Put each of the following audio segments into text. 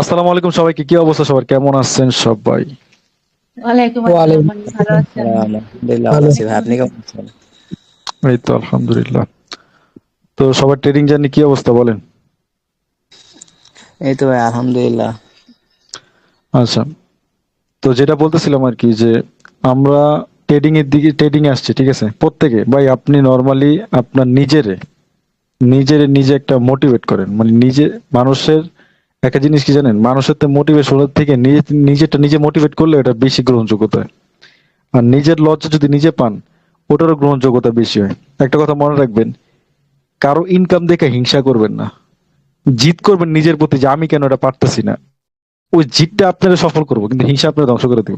আসসালামু আলাইকুম সবাইকে কি অবস্থা সবার? কেমন আছেন সবাই? এই তো আলহামদুলিল্লাহ। তো সবার ট্রেডিং জার্নি কি অবস্থা বলেন? এই তো ভাই আলহামদুলিল্লাহ। আচ্ছা তো যেটা বলতেছিলাম আর কি যে আমরা ট্রেডিং এর দিকে ট্রেডিং আসছি ঠিক আছে? প্রত্যেকে ভাই আপনি নর্মালি আপনার নিজেরে নিজেরে নিজে একটা মোটিভেট করেন। মানে নিজে মানুষের একটা জিনিস কি জানেন? মানুষের তো মোটিভেশনের থেকে নিজে, নিজেরটা নিজে মোটিভেট করলে এটা বেশি গ্রহণযোগ্যতা হয়। আর নিজের লজ্জা যদি নিজে পান, ওটারও গ্রহণযোগ্যতা বেশি হয়। একটা কথা মনে রাখবেন, কারও ইনকাম দেখে হিংসা করবেন না। জিত করবেন নিজের প্রতি যে আমি কেন এটা পারতেছি না। ওই জিতটা আপনারা সফল করব, কিন্তু হিংসা আপনারা ধ্বংস করে দিব।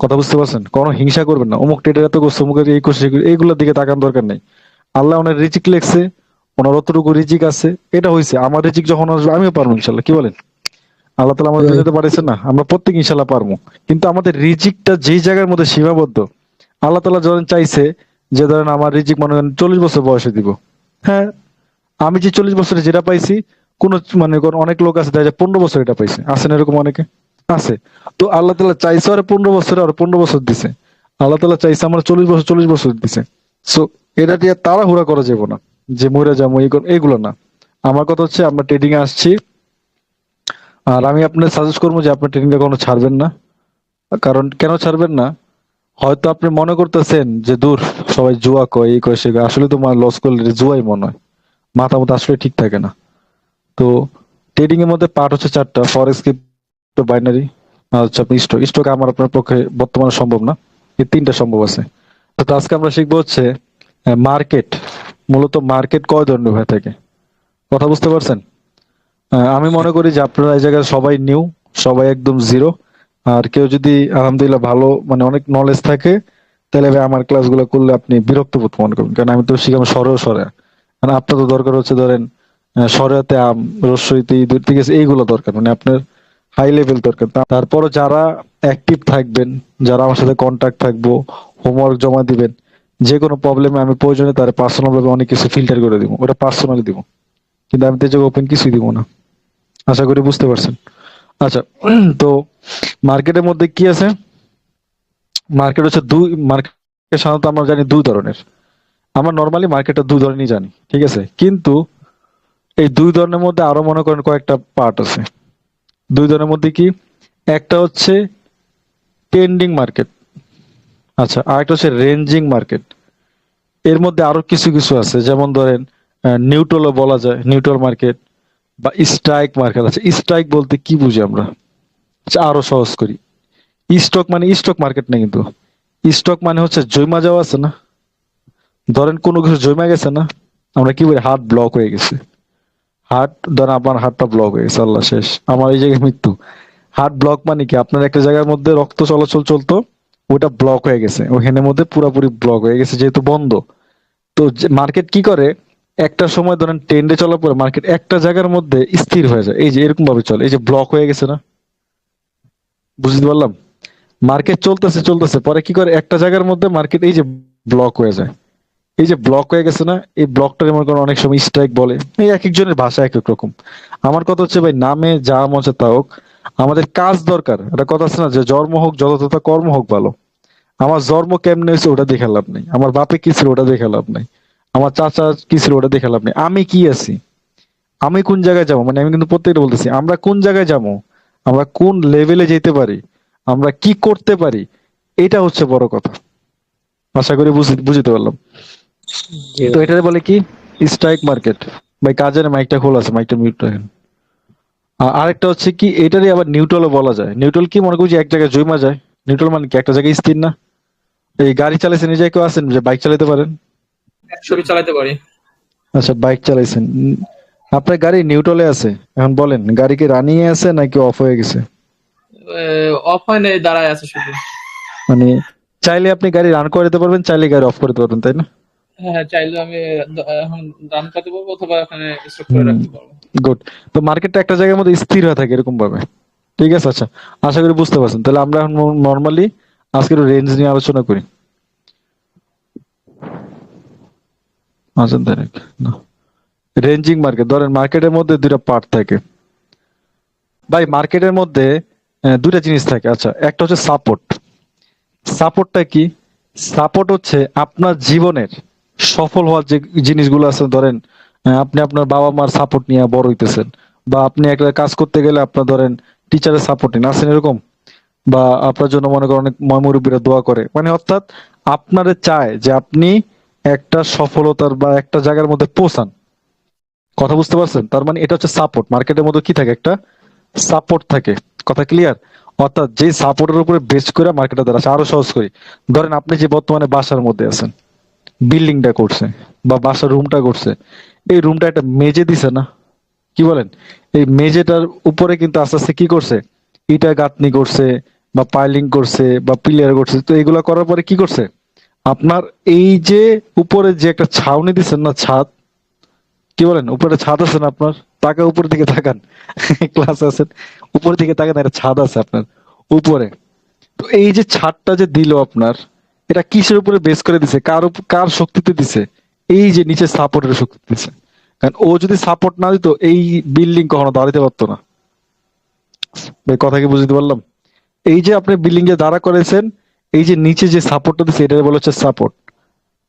কথা বুঝতে পারছেন? কোনো হিংসা করবেন না। অমুক টেটের এত করছে, অমুকের এই করছে এই এইগুলোর দিকে তাকান দরকার নেই। আল্লাহ ওনার রিচিক লেখছে ওনার অতটুকু রিজিক আছে। এটা হয়েছে আমার রিজিক যখন আসবে, আমিও পারব ইনশাল্লাহ। কি বলেন? আল্লাহ তালা আমাদের যেতে পারেছেন না, আমরা প্রত্যেক ইনশাল্লাহ পারব। কিন্তু আমাদের রিজিকটা যেই জায়গার মধ্যে সীমাবদ্ধ, আল্লাহ তালা যখন চাইছে যে ধরেন আমার রিজিক মনে করেন চল্লিশ বছর বয়সে দিব। হ্যাঁ আমি যে চল্লিশ বছরে যেটা পাইছি, কোন মানে অনেক লোক আছে দেখা যায় পনেরো বছর এটা পাইছে। আছেন এরকম অনেকে? আছে। তো আল্লাহ তালা চাইছে আর পনেরো বছরে আর পনেরো বছর দিছে। আল্লাহ তালা চাইছে আমার চল্লিশ বছর চল্লিশ বছর দিছে। সো এটা দিয়ে তাড়াহুড়া করা যাব না। যে মরে যাব এইগুলো না। আমার কথা হচ্ছে, আমরা ট্রেডিং এ আসছি। আর আমি আপনার সাজেস্ট করব যে আপনি ট্রেডিংটা কোনো ছাড়বেন না। কারণ কেন ছাড়বেন না? হয়তো আপনি মনে করতেছেন যে, দূর, সবাই জুয়া কয়, এই কয়, সে। আসলে তো লস করলে জুয়াই মনে হয়। মাথা মতো আসলে ঠিক থাকে না। তো ট্রেডিং এর মধ্যে পার্ট হচ্ছে চারটা। ফরেক্স ক্রিপ্টো বাইনারি হচ্ছে আপনি স্টক স্টক আমার আপনার পক্ষে বর্তমানে সম্ভব না। এই তিনটা সম্ভব আছে। তো আজকে আমরা শিখব হচ্ছে মার্কেট মূলত মার্কেট কয় ধরনের হয়ে থাকে? কথা বুঝতে পারছেন? আমি মনে করি যে আপনারা এই জায়গায় সবাই নিউ, সবাই একদম জিরো আর কেউ যদি আলহামদুলিল্লাহ ভালো মানে অনেক নলেজ থাকে, তাহলে ভাই আমার ক্লাসগুলো করলে আপনি বিরক্ত বোধ মনে করবেন। কারণ আমি তো শিখাবো সরেও সরে। মানে আপনার তো দরকার হচ্ছে ধরেন সরেতে আম, রসইতে ইঁদুর, ঠিক আছে, এইগুলো দরকার। মানে আপনার হাই লেভেল দরকার। তারপরও যারা অ্যাক্টিভ থাকবেন, যারা আমার সাথে কন্ট্যাক্ট থাকব হোমওয়ার্ক জমা দিবেন যে কোনো প্রবলেমে আমি প্রয়োজনে তার পার্সোনাল ভাবে অনেক কিছু ফিল্টার করে দিব। ওটা পার্সোনালি দিব। কিন্তু আমি তো ওপেন কিছুই দিব না। আশা করি বুঝতে পারছেন। আচ্ছা তো মার্কেটের মধ্যে কি আছে? মার্কেট হচ্ছে দুই মার্কেট সাধারণত আমরা জানি দুই ধরনের। আমরা নর্মালি মার্কেটটা দুই ধরনেরই জানি, ঠিক আছে? কিন্তু এই দুই ধরনের মধ্যে আরও মনে করেন কয়েকটা পার্ট আছে। দুই ধরনের মধ্যে কি? একটা হচ্ছে ট্রেন্ডিং মার্কেট আচ্ছা আরেকটা হচ্ছে রেঞ্জিং মার্কেট। এর মধ্যে আরও কিছু কিছু আছে, যেমন ধরেন নিউট্রালও বলা যায়, নিউট্রাল মার্কেট বা স্ট্রাইক মার্কেট আছে। স্ট্রাইক বলতে কি বুঝি আমরা? আচ্ছা আরও সহজ করি। স্টক মানে স্টক মার্কেট না কিন্তু। স্টক মানে হচ্ছে জৈমা যাওয়া আছে না? ধরেন কোনো কিছু জমা গেছে না? আমরা কি বলি? হার্ট ব্লক হয়ে গেছে। হার্ট ধরেন আপনার হার্টটা ব্লক হয়ে গেছে, আল্লাহ শেষ। আমার এই জায়গায় মৃত্যু। হার্ট ব্লক মানে কি? আপনার একটা জায়গার মধ্যে রক্ত চলাচল চলতো ওটা ব্লক হয়ে গেছে। ওখানের মধ্যে পুরোপুরি ব্লক হয়ে গেছে, যেহেতু বন্ধ। তো মার্কেট কি করে? একটা সময় ধরেন ট্রেন্ডে চলার পরে মার্কেট একটা জায়গার মধ্যে স্থির হয়ে যায়। এই যে এরকম ভাবে চলে। এই যে ব্লক হয়ে গেছে না? বুঝতে পারলাম? মার্কেট চলতেছে চলতেছে। পরে কি করে? একটা জায়গার মধ্যে মার্কেট এই যে ব্লক হয়ে যায়। এই যে ব্লক হয়ে গেছে না? এই ব্লকটাকে মনে করেন অনেক সময় স্ট্রাইক বলে। এই এক একজনের ভাষা এক এক রকম। আমার কথা হচ্ছে ভাই, নামে যা মজা তা হোক, আমাদের কাজ দরকার। একটা কথা আছে না যে জন্ম হোক যত তথা কর্ম হোক, ভালো। আমার জন্ম কেমনে হয়েছে ওটা দেখে লাভ নেই। আমার বাপে কি ছিল ওটা দেখে লাভ নেই। আমার চাচা কি ছিল ওটা দেখে লাভ নেই। আমি কি আছি? আমি কোন জায়গায় যাব? মানে আমি কিন্তু প্রত্যেকটা বলতেছি আমরা কোন জায়গায় যাব? আমরা কোন লেভেলে যেতে পারি? আমরা কি করতে পারি? এটা হচ্ছে বড় কথা। আশা করি বুঝি- বুঝতে পারলাম। তো এটাতে বলে কি? স্ট্রাইক মার্কেট ভাই কাজের মাইকটা খোলা আছে মাইকটা মিউট রাখেন। আরেকটা হচ্ছে কি এটারই আবার নিউট্রালও বলা যায়। নিউট্রাল কি? মনে করছি এক জায়গায় জমা যায়। নিউট্রাল মানে কি? একটা জায়গায় স্থির না? এই গাড়ি চালাইছেন জায়গায় কেউ আছেন? যে বাইক চালাতে পারেন? ছবি চালাতে পারি। আচ্ছা বাইক চালাইছেন। আপনার গাড়ি নিউট্রালে আছে? এখন বলেন গাড়ি কি রানিং এ আছে নাকি অফ হয়ে গেছে? অফ হয় না দাঁড়ায় আছে শুধু। মানে চাইলে আপনি গাড়ি রান করে দিতে পারবেন চাইলে গাড়ি অফ করে দিতে পারবেন তাই না? হ্যাঁ হ্যাঁ, চাইলে আমি এখন রান করতে পারব অথবা এখানে স্টক করে রাখতে পারব। গুড তো মার্কেটটা একটা জায়গার মধ্যে স্থির হয়ে থাকে এরকম ভাবে ঠিক আছে আচ্ছা। আশা করি বুঝতে পারছেন। তাহলে আমরা এখন নর্মালি আজকের রেঞ্জ নিয়ে আলোচনা করি। না। রেঞ্জিং মার্কেট ধরেন মার্কেটের মধ্যে দুইটা পার্ট থাকে। ভাই মার্কেটের মধ্যে দুইটা জিনিস থাকে। আচ্ছা একটা হচ্ছে সাপোর্ট সাপোর্টটা কি? সাপোর্ট হচ্ছে আপনার জীবনের সফল হওয়ার যে জিনিসগুলো আছে, ধরেন আপনি আপনার বাবা মার সাপোর্ট নিয়ে বড় হইতেছেন, বা আপনি একটা কাজ করতে গেলে আপনার ধরেন টিচারের সাপোর্ট নিন। আছেন এরকম? বা আপনার জন্য মনে করেন অনেক ময়মুরব্বীরা দোয়া করে। মানে অর্থাৎ আপনারে চায় যে আপনি একটা সফলতার বা একটা জায়গার মধ্যে পৌঁছান। কথা বুঝতে পারছেন? তার মানে এটা হচ্ছে সাপোর্ট মার্কেটের মধ্যে কি থাকে? একটা সাপোর্ট থাকে। কথা ক্লিয়ার অর্থাৎ যে সাপোর্টের উপরে বেস করে মার্কেটে দাঁড়াচ্ছে, আরও সহজ করি। ধরেন আপনি যে বর্তমানে বাসার মধ্যে আছেন বিল্ডিংটা করছে বা বাসার রুমটা করছে, এই রুমটা একটা মেজে দিছে না? কি বলেন? এই মেজেটার উপরে কিন্তু আস্তে আস্তে কি করছে? ইটা গাঁথনি করছে বা পাইলিং করছে বা পিলিয়ার করছে, তো এগুলা করার পরে কি করছে? আপনার এই যে উপরে যে একটা ছাউনি দিচ্ছেন না ছাদ, কি বলেন? উপরে ছাদ আছে না আপনার? তাকে উপরের দিকে তাকান। ক্লাস আছেন? উপরের দিকে তাকান, একটা ছাদ আছে আপনার। উপরে। তো এই যে ছাদটা যে দিল আপনার, এটা কিসের উপরে বেস করে দিছে? কার কার শক্তিতে দিছে? এই যে নিচে সাপোর্টের শক্তি দিছে। কারণ ও যদি সাপোর্ট না দিত, এই বিল্ডিং কখনো দাঁড়াতে পারতো না। কথা কি বুঝতে পারলাম? এই যে আপনি বিল্ডিং এ দাঁড়া করেছেন, এই যে নিচে যে সাপোর্টটা দিছে এটা বলা হচ্ছে সাপোর্ট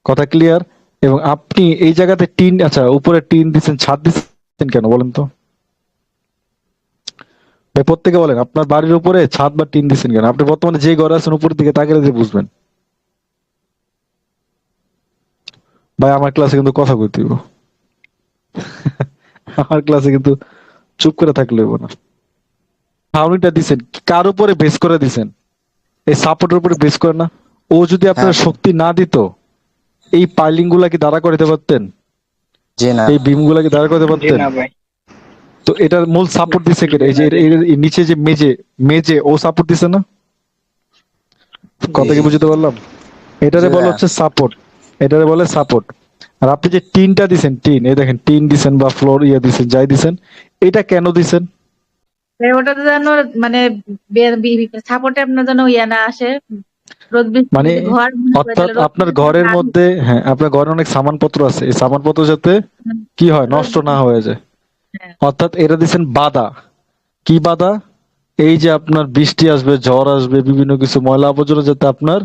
কথা ক্লিয়ার এবং আপনি এই জায়গাতে টিন আচ্ছা উপরে টিন দিচ্ছেন, ছাদ দিচ্ছেন কেন বলেন তো? ভাই, প্রত্যেকে বলেন, আপনার বাড়ির উপরে ছাদ বা টিন দিচ্ছেন কেন? আপনি বর্তমানে যে ঘরে আছেন, উপরের দিকে তাকালে যে বুঝবেন। ভাই, আমার ক্লাসে কিন্তু কথা কইতে আমার ক্লাসে কিন্তু চুপ করে থাকলে না। ছাউনিটা দিছেন কার উপরে বেস করে দিছেন? এই সাপোর্টের উপরে বেস করে না? ও যদি আপনার হ্যাঁ। শক্তি না দিত এই পাইলিংগুলা কি দাঁড়া করতে পারতেন? এই বিমগুলা কি দাঁড়া করতে পারতেন? তো এটার মূল সাপোর্ট দিছে কেটে এই যে নিচে যে মেজে মেজে ও সাপোর্ট দিছে না? কথা কি বুঝতে পারলাম? এটারে বলে হচ্ছে সাপোর্ট এটারে বলে সাপোর্ট আর আপনি যে টিনটা দিছেন টিন এই দেখেন টিন দিছেন বা ফ্লোর ইয়ে দিছেন যাই দিছেন এটা কেন দিছেন? ওটা যেন মানে সাপোর্টে আপনার জন্য ইয়া না আসে। মানে অর্থাৎ আপনার ঘরের মধ্যে হ্যাঁ আপনার ঘরে অনেক সামানপত্র আছে। এই সামানপত্র যাতে কি হয় নষ্ট না হয়ে যায়। হ্যাঁ। অর্থাৎ এটা দিচ্ছেন বাধা কি বাধা এই যে আপনার বৃষ্টি আসবে ঝড় আসবে বিভিন্ন কিছু ময়লা আবর্জনা যাতে আপনার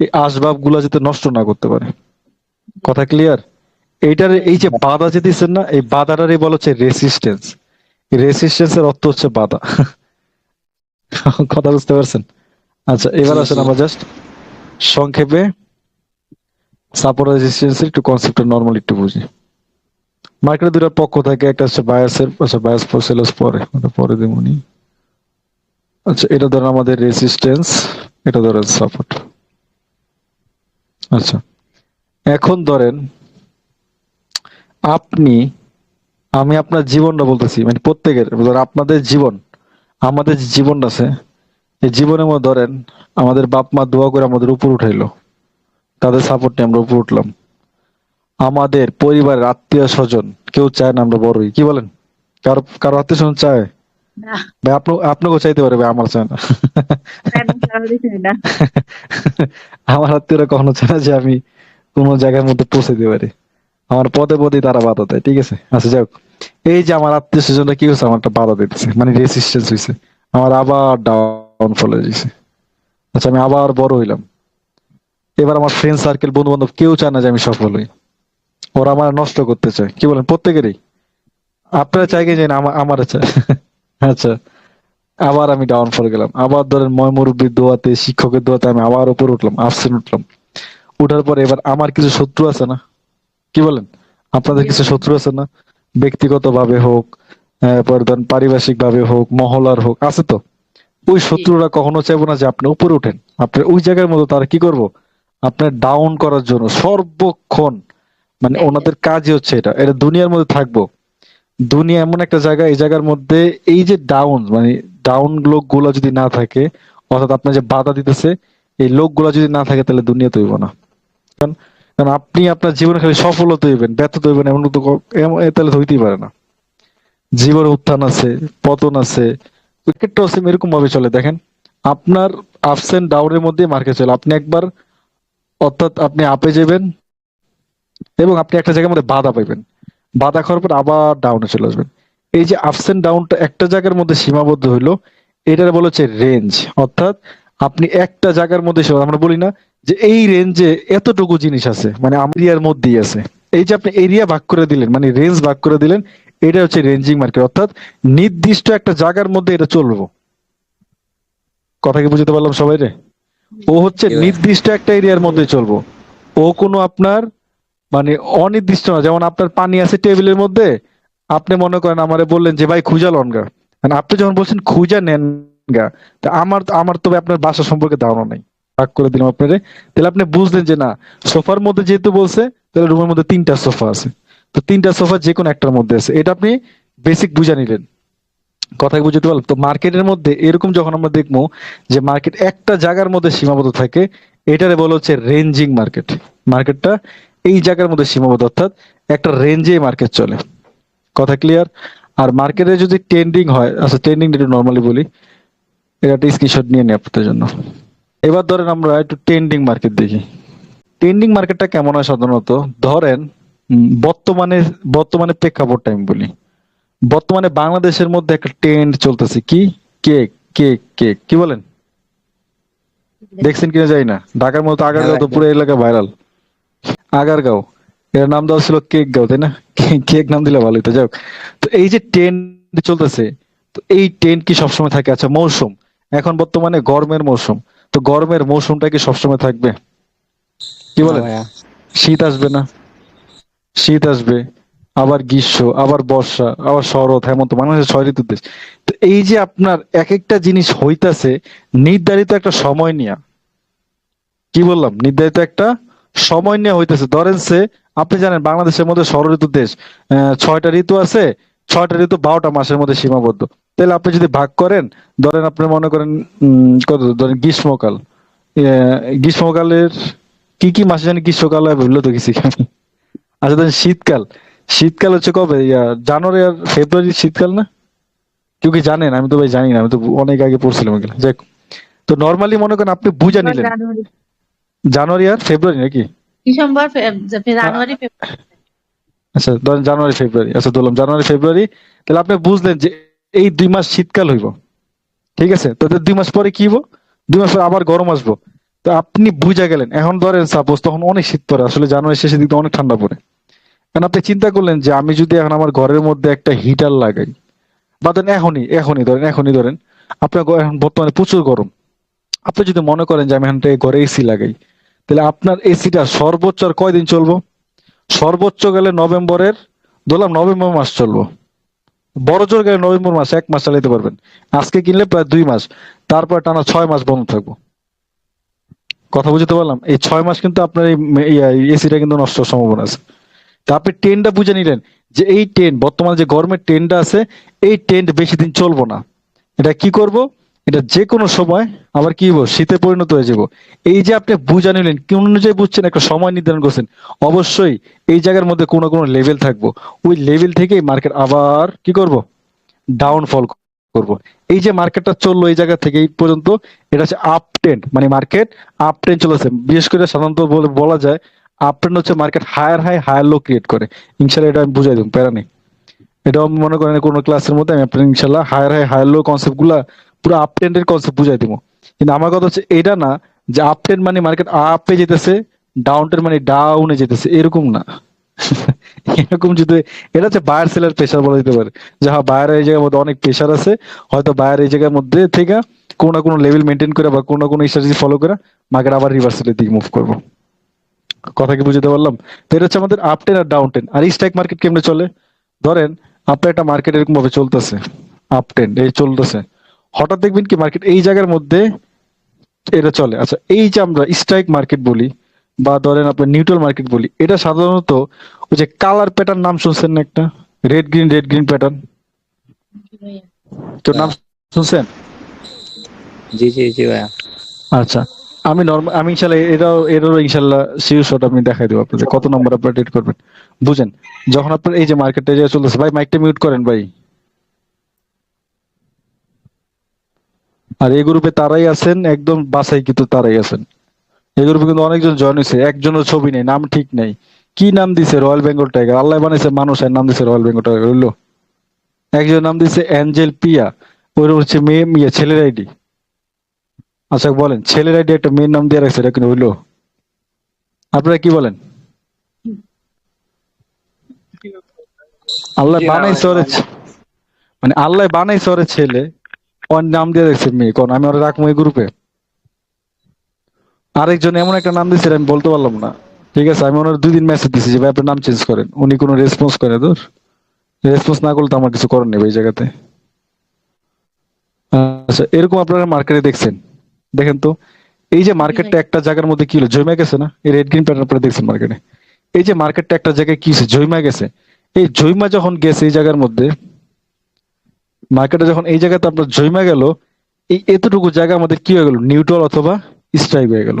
এই আসবাবগুলা যাতে নষ্ট না করতে পারে। কথা ক্লিয়ার এইটার এই যে বাধা যে দিচ্ছেন না এই বাধাটারই বলা হচ্ছে রেসিস্টেন্স রেসিস্টেন্স এর অর্থ হচ্ছে বাধা। কথা বুঝতে পারছেন? আচ্ছা এবার আসেন আমরা জাস্ট সংক্ষেপে সাপোর্ট রেজিস্ট্যান্স একটু কনসেপ্টটা নর্মাল একটু বুঝি। মার্কেটে দুটার পক্ষ থাকে একটা হচ্ছে বায়াসের আচ্ছা বায়াস ফর সেলার্স পরে ওটা পরে দেবনি আচ্ছা এটা ধরেন আমাদের রেজিস্ট্যান্স এটা ধরেন সাপোর্ট আচ্ছা এখন ধরেন আপনি আমি আপনার জীবনটা বলতেছি মানে প্রত্যেকের আপনাদের জীবন আমাদের যে জীবন আছে এই জীবনের মধ্যে ধরেন আমাদের বাপ মা দোয়া করে আমাদের উপর উঠাইলো তাদের সাপোর্ট নিয়ে আমরা উপর উঠলাম। আমাদের পরিবারের আত্মীয় স্বজন কেউ চায় না আমরা বড়ই কি বলেন? কারও কারও আত্মীয় স্বজন চায়? ভাই আপনি আপনাকেও চাইতে পারে ভাই আমার চায় না। আমার আত্মীয়রা কখনো চায় না যে আমি কোনো জায়গার মধ্যে পৌঁছে দিতে পারি। আমার পদে পদে তারা বাধা দেয়, ঠিক আছে? আচ্ছা যাই হোক। এই যে আমার আত্মীয় স্বজনরা কি হচ্ছে আমার একটা বাধা দিতেছে মানে রেসিস্টেন্স হয়েছে আমার আবার ডাউনফল হয়ে গেছে আচ্ছা আমি আবার বড় হইলাম। এবার আমার ফ্রেন্ড সার্কেল বন্ধু বান্ধব কেউ চায় না যে আমি সফল হই। ওরা আমার নষ্ট করতে চায়। কি বলেন? প্রত্যেকেরই। আপনারা চাই যে না আমার চায়। আচ্ছা আবার আমি ডাউন ডাউনফল গেলাম। আবার ধরেন ময় মুরব্বীর দোয়াতে, শিক্ষকের দোয়াতে আমি আবার উপর উঠলাম আফসেন উঠলাম। উঠার পরে এবার আমার কিছু শত্রু আছে না? কি বলেন? আপনাদের কিছু শত্রু আছে না? ব্যক্তিগত ভাবে হোক ধরেন পারিপার্শ্বিক ভাবে হোক মহলার হোক আছে তো? ওই শত্রুরা কখনো চাইব না যে আপনি উপরে উঠেন। আপনি ওই জায়গার মতো তারা কি করব? আপনার ডাউন করার জন্য সর্বক্ষণ মানে ওনাদের কাজই হচ্ছে এটা। এটা দুনিয়ার মধ্যে থাকব। দুনিয়া এমন একটা জায়গা এই জায়গার মধ্যে এই যে ডাউন মানে ডাউন লোকগুলো যদি না থাকে অর্থাৎ আপনার যে বাধা দিতেছে এই লোকগুলো যদি না থাকে তাহলে দুনিয়া তৈব না। কারণ কারণ আপনি আপনার জীবনে খালি সফল হতে হইবেন ব্যর্থ হইবেন এমন তো তাহলে হইতেই পারে না। জীবনে উত্থান আছে, পতন আছে উইকেটটাও সেম এরকম ভাবে চলে, দেখেন। আপনার আপস এন্ড ডাউনের মধ্যে মার্কেট চলে। আপনি একবার অর্থাৎ আপনি আপে যাবেন এবং আপনি একটা জায়গার মধ্যে বাধা পাইবেন। বাধা খাওয়ার পর আবার ডাউনে চলে আসবেন। এই যে আপস এন্ড ডাউনটা একটা জায়গার মধ্যে সীমাবদ্ধ হইল, এটার বলা হচ্ছে রেঞ্জ অর্থাৎ আপনি একটা জায়গার মধ্যে আমরা বলি না যে এই রেঞ্জে এতটুকু জিনিস আছে মানে এরিয়ার মধ্যেই আছে। এই যে আপনি এরিয়া ভাগ করে দিলেন মানে রেঞ্জ ভাগ করে দিলেন এটা হচ্ছে রেঞ্জিং মার্কেট অর্থাৎ নির্দিষ্ট একটা জায়গার মধ্যে এটা চলবো। কথা কি বুঝতে পারলাম সবাই রে ও হচ্ছে নির্দিষ্ট একটা এরিয়ার মধ্যে চলবো। ও কোনো আপনার মানে অনির্দিষ্ট না যেমন আপনার পানি আছে টেবিলের মধ্যে আপনি মনে করেন আমারে বললেন যে ভাই খুঁজা লন গা মানে আপনি যখন বলছেন খুঁজা নেন গা তা আমার আমার তবে আপনার বাসা সম্পর্কে ধারণা নাই। ভাগ করে দিলাম আপনারে। তাহলে আপনি বুঝলেন যে না, সোফার মধ্যে যেহেতু বলছে, তাহলে রুমের মধ্যে তিনটা সোফা আছে। তো তিনটা সোফা যে কোনো একটার মধ্যে আছে। এটা আপনি বেসিক বুঝা নিলেন। কথা বুঝতে পারলাম। তো মার্কেটের মধ্যে এরকম যখন আমরা দেখব যে মার্কেট একটা জায়গার মধ্যে সীমাবদ্ধ থাকে, এটারে বলা হচ্ছে রেঞ্জিং মার্কেট মার্কেটটা এই জায়গার মধ্যে সীমাবদ্ধ, অর্থাৎ একটা রেঞ্জে মার্কেট চলে। কথা ক্লিয়ার আর মার্কেটে যদি ট্রেন্ডিং হয় আচ্ছা ট্রেন্ডিং একটু নর্মালি বলি। এটা একটা স্ক্রিনশট নিয়ে নিই আপনাদের জন্য। এবার ধরেন আমরা একটু ট্রেন্ডিং মার্কেট দেখি। ট্রেন্ডিং মার্কেটটা কেমন হয় সাধারণত? ধরেন বর্তমানে বর্তমানে প্রেক্ষাপট টাইম বলি। বর্তমানে বাংলাদেশের মধ্যে একটা ট্রেন্ড চলতেছে কি? Cake cake cake. কি বলেন? দেখছেন কিনা যাই না। ঢাকার মতো আগারগাঁও তো পুরো এলাকা ভাইরাল আগারগাঁও। এর নাম দেওয়া ছিল কেক গাঁও তাই না? কেক নাম দিলে ভালোই তো যাক তো এই যে ট্রেন্ড চলতেছে তো এই ট্রেন্ড কি সবসময় থাকে? আচ্ছা মৌসুম এখন বর্তমানে গরমের মৌসুম তো গরমের মৌসুমটা কি সবসময় থাকবে? কি বলেন? শীত আসবে না? শীত আসবে আবার গ্রীষ্ম আবার বর্ষা আবার শরৎ হেমন্ত বাংলাদেশের ছয় ঋতুর দেশ। তো এই যে আপনার এক একটা জিনিস হইতাছে নির্ধারিত একটা সময় নিয়ে। কি বললাম? নির্ধারিত একটা সময় নিয়ে হইতেছে। ধরেন সে আপনি জানেন বাংলাদেশের মধ্যে ষড় ঋতুর দেশ আহ, ছয়টা ঋতু আছে ছয়টা ঋতু বারোটা মাসের মধ্যে সীমাবদ্ধ। তাহলে আপনি যদি ভাগ করেন ধরেন আপনি মনে করেন কত ধরেন গ্রীষ্মকাল। গ্রীষ্মকালের কি কি মাসে জানি গ্রীষ্মকাল ভুললো তো কিছু আচ্ছা ধরেন শীতকাল। শীতকাল হচ্ছে কবে? জানুয়ারি আর ফেব্রুয়ারি শীতকাল না? কেউ কি জানেন? আমি তো ভাই জানি না আমি তো অনেক আগে পড়ছিলাম এগুলো যাক তো নর্মালি মনে করেন আপনি বুঝা নিলেন। জানুয়ারি। আর ফেব্রুয়ারি নাকি? ডিসেম্বর জানুয়ারি আচ্ছা ধরেন জানুয়ারি ফেব্রুয়ারি। আচ্ছা ধরলাম জানুয়ারি ফেব্রুয়ারি। তাহলে আপনি বুঝলেন যে এই দুই মাস শীতকাল হইব। ঠিক আছে? তো এদের দুই মাস পরে কি হইব? দুই মাস পরে আবার গরম আসব। তো আপনি বুঝা গেলেন, এখন ধরেন সাপোজ তখন অনেক শীত পড়ে, আসলে জানুয়ারি শেষের দিকে অনেক ঠান্ডা পড়ে। কারণ আপনি চিন্তা করলেন যে আমি যদি এখন আমার ঘরের মধ্যে একটা হিটার লাগাই, বা ধরেন এখনই এখনই ধরেন এখনই ধরেন, আপনার এখন বর্তমানে প্রচুর গরম। আপনি যদি মনে করেন যে আমি এখন ঘরে এসি লাগাই, তাহলে আপনার এসিটা সর্বোচ্চ আর কয়দিন চলবো? সর্বোচ্চ গেলে নভেম্বরের ধরলাম নভেম্বর মাস চলবো। বড় জোর গেলে নভেম্বর মাস এক মাস চালাইতে পারবেন। আজকে কিনলে প্রায় দুই মাস, তারপর টানা ছয় মাস বন্ধ থাকব। কথা বুঝতে পারলাম? এই ছয় মাস কিন্তু আপনার এই এসিটা কিন্তু নষ্ট হওয়ার সম্ভাবনা আছে। তা আপনি ট্রেনটা বুঝে নিলেন যে এই ট্রেন, বর্তমানে যে গরমের ট্রেনটা আছে, এই ট্রেন বেশি দিন চলবো না। এটা কি করব? এটা যে কোনো সময় আবার কি হব শীতে পরিণত হয়ে যাব। এই যে আপনি বুঝা নিলেন কোন অনুযায়ী বুঝছেন, একটা সময় নির্ধারণ করছেন, অবশ্যই এই জায়গার মধ্যে কোনো কোনো লেভেল থাকব। ওই লেভেল থেকেই মার্কেট আবার কি করব? ডাউনফল করব। এই যে মার্কেটটা চলল এই জায়গা থেকে এই পর্যন্ত, এটা হচ্ছে আপ ট্রেন্ড মানে মার্কেট আপ ট্রেন্ড চলেছে। বিশেষ করে সাধারণত বলে- বলা যায় আপ ট্রেন্ড হচ্ছে market higher high higher low create করে। ইনশাল্লাহ এটা আমি বুঝাই দেবো, প্যারা নেই। এটাও মনে করেন কোনো ক্লাসের মধ্যে আমি আপনার ইনশাল্লাহ হায়ার হাই হায়ার লো কনসেপ্টগুলা পুরো আপ ট্রেন্ডের কনসেপ্ট বুঝাই দিব। কিন্তু আমার কথা হচ্ছে এটা না যে আপ মানে মার্কেট আপে যেতেছে ডাউন মানে ডাউনে যেতেছে, এরকম না। এরকম যদি, এটা হচ্ছে বায়ার সেলার প্রেশার বলা যেতে পারে। যে হ্যাঁ বায়ার এই জায়গার মধ্যে অনেক প্রেশার আছে, হয়তো বায়ার এই জায়গার মধ্যে থেকে কোনো না কোনো লেভেল মেনটেন করে বা কোনো না কোনো স্ট্র্যাটেজি ফলো করে মার্কেট আবার রিভার্সালের দিকে মুভ করব। কথা কি বুঝতে পারলাম? তো এটা হচ্ছে আমাদের আপ টেন আর ডাউন টেন আর স্ট্রাইক মার্কেট কেমনে চলে? ধরেন, আপনার একটা মার্কেট এরকম ভাবে চলতেছে আপ টেন এই চলতেছে। হঠাৎ দেখবেন কি মার্কেট এই জায়গার মধ্যে এটা চলে। আচ্ছা এই যে আমরা স্ট্রাইক মার্কেট বলি বা ধরেন আপনার নিউট্রাল মার্কেট বলি এটা সাধারণত ওই যে কালার প্যাটার্ন নাম শুনছেন না একটা? Red green red green pattern তো নাম শুনছেন? জি জি জি ভাইয়া। আচ্ছা আমি নর্মাল আমি ইনশাল্লাহ এটাও এরও ইনশাল্লাহ সিরিয়াস শট আমি দেখাই দেবো আপনাদের। কত নম্বর আপনারা ট্রেড করবেন। বুঝেন যখন আপনার এই যে মার্কেটে যে চলতেছে ভাই মাইকটা মিউট করেন ভাই। আর এই গ্রুপে তারাই আছেন একদম বাসাই কিন্তু তারাই আছেন। এই গ্রুপে কিন্তু অনেকজন জয়েন হয়েছে একজনের ছবি নেই নাম ঠিক নেই। কি নাম দিছে রয়্যাল বেঙ্গল টাইগার আল্লাহ বানাইছে মানুষ আর নাম দিছে রয়্যাল বেঙ্গল টাইগার হইল। একজন নাম দিছে অ্যাঞ্জেল পিয়া ওর হচ্ছে মেয়ে ইয়ে ছেলের আইডি আচ্ছা বলেন ছেলের আইডি একটা মেয়ের নাম দিয়ে রাখছে এটা কিন্তু হইল। আপনারা কি বলেন? আল্লাহ না বানাইছে ওরে মানে আল্লাহ বানাইছে ওরে ছেলে ওর নাম দিয়ে মেয়ে। কোন, আমি ওরা রাখব এই গ্রুপে আরেকজন এমন একটা নাম দিয়েছে আমি বলতে পারলাম না। ঠিক আছে, আমি ওনার দুই দিন মেসেজ দিছি যে, ভাই, আপনার নাম চেঞ্জ করেন। উনি কোনো রেসপন্স করে তোর। রেসপন্স না করলে তো আমার কিছু এই জায়গাতে। আচ্ছা এরকম আপনারা মার্কেটে দেখছেন। দেখেন তো, এই যে মার্কেটটা একটা জায়গার মধ্যে কি হলো? জমে গেছে না? এই রেড গ্রিন প্যাটার্ন আপনারা দেখছেন মার্কেটে এই যে মার্কেটটা একটা জায়গায় কি হয়েছে? গেছে। এই জৈমা যখন গেছে এই জায়গার মধ্যে মার্কেটে যখন এই জায়গাতে আপনার জৈমা গেল এই এতটুকু জায়গা আমাদের কি হয়ে গেল? নিউট্রাল অথবা স্ট্রাইক হয়ে গেল।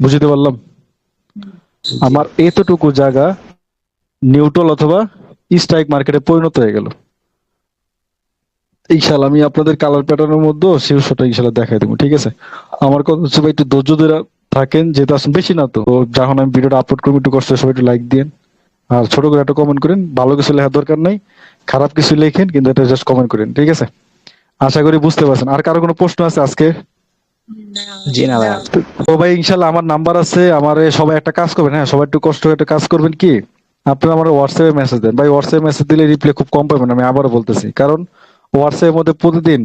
বুঝতে পারলাম? আমার এতটুকু জায়গা নিউট্রাল অথবা স্ট্রাইক মার্কেটে পরিণত হয়ে গেল। ইনশাল্লাহ আমি আপনাদের কালার প্যাটার্নের মধ্যে শীর্ষটা ইনশাল্লাহ দেখাই দেবো ঠিক আছে? আমার কথা হচ্ছে ভাই একটু ধৈর্য ধরে থাকেন যেহেতু আসলে বেশি না তো তো যখন আমি ভিডিওটা আপলোড করব একটু কষ্ট সবাই একটু লাইক দিন আর ছোট করে একটা কমেন্ট করেন ভালো কিছু লেখার দরকার নাই খারাপ কিছু লেখেন কিন্তু এটা জাস্ট কমেন্ট করেন ঠিক আছে? আশা করি বুঝতে পারছেন। আর কারও কোনো প্রশ্ন আছে আজকে? জি না ভাই। ইনশাল্লাহ আমার নাম্বার আছে আমার সবাই একটা কাজ করবেন হ্যাঁ? সবাই একটু কষ্ট করে একটা কাজ করবেন কি? আপনারা আমার হোয়াটসঅ্যাপে মেসেজ দেন। ভাই হোয়াটসঅ্যাপে মেসেজ দিলে রিপ্লাই খুব কম পাবেন আমি আবারও বলতেছি। কারণ হোয়াটসঅ্যাপের মধ্যে প্রতিদিন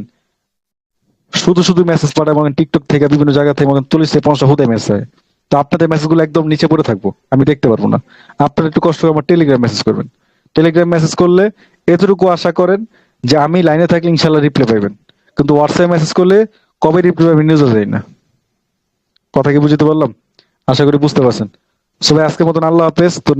শুধু শুধু মেসেজ পাঠায় এবং টিকটক থেকে বিভিন্ন জায়গা থেকে চল্লিশ থেকে পঞ্চাশ হুদে মেসেজ তো আপনাদের মেসেজগুলো একদম নিচে পড়ে থাকব, আমি দেখতে পারব না। আপনারা একটু কষ্ট করে আমার টেলিগ্রাম মেসেজ করবেন। টেলিগ্রাম মেসেজ করলে এতটুকু আশা করেন যে আমি লাইনে থাকলে ইনশাল্লাহ রিপ্লাই পাইবেন। কিন্তু হোয়াটসঅ্যাপে মেসেজ করলে কবে রিপ্লাই পাবেন নিউজও যাই না। কথা কি বুঝতে পারলাম? আশা করি বুঝতে পারছেন। সবাই আজকের মতন আল্লাহ হাফেজ। তো